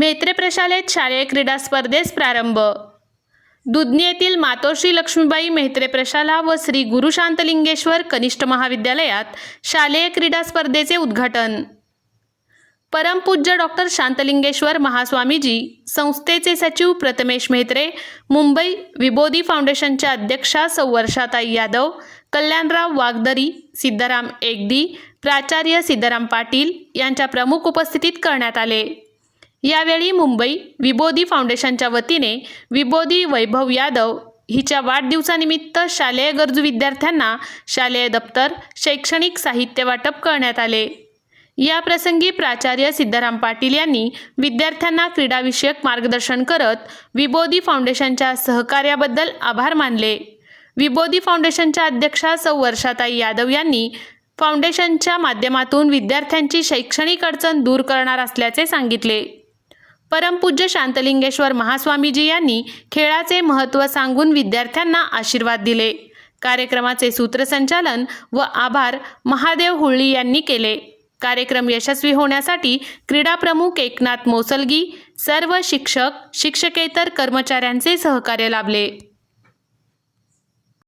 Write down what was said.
म्हेत्रे प्रशालेत शालेय क्रीडा स्पर्धेस प्रारंभ. दुधनी येथील मातोश्री लक्ष्मीबाई मेहत्रे प्रशाला व श्री गुरु शांतलिंगेश्वर कनिष्ठ महाविद्यालयात शालेय क्रीडा स्पर्धेचे उद्घाटन. परमपूज्य डॉक्टर शांतलिंगेश्वर महास्वामीजी संस्थेचे सचिव प्रथमेश मेहत्रे मुंबई विबोधी फाउंडेशनच्या अध्यक्षा सौवर्षाताई यादव कल्याणराव वागदरी सिद्धाराम एकदी प्राचार्य सिद्धाराम पाटील यांच्या प्रमुख उपस्थितीत करण्यात आले. यावेळी मुंबई विबोधी फाउंडेशनच्या वतीने विबोधी वैभव यादव हिच्या वाढदिवसानिमित्त शालेय गरजू विद्यार्थ्यांना शालेय दप्तर शैक्षणिक साहित्य वाटप करण्यात आले. या प्रसंगी प्राचार्य सिद्धाराम पाटील यांनी विद्यार्थ्यांना क्रीडाविषयक मार्गदर्शन करत विबोधी फाउंडेशनच्या सहकार्याबद्दल आभार मानले. विबोधी फाउंडेशनच्या अध्यक्षा सौ वर्षाताई यादव यांनी फाउंडेशनच्या माध्यमातून विद्यार्थ्यांची शैक्षणिक अडचण दूर करणार असल्याचे सांगितले. परमपूज्य शांतलिंगेश्वर महास्वामीजी यांनी खेळाचे महत्त्व सांगून विद्यार्थ्यांना आशीर्वाद दिले. कार्यक्रमाचे सूत्रसंचालन व आभार महादेव हुळ्ळी यांनी केले. कार्यक्रम यशस्वी होण्यासाठी क्रीडाप्रमुख एकनाथ मोसलगी सर्व शिक्षक शिक्षकेतर कर्मचाऱ्यांचे सहकार्य लाभले.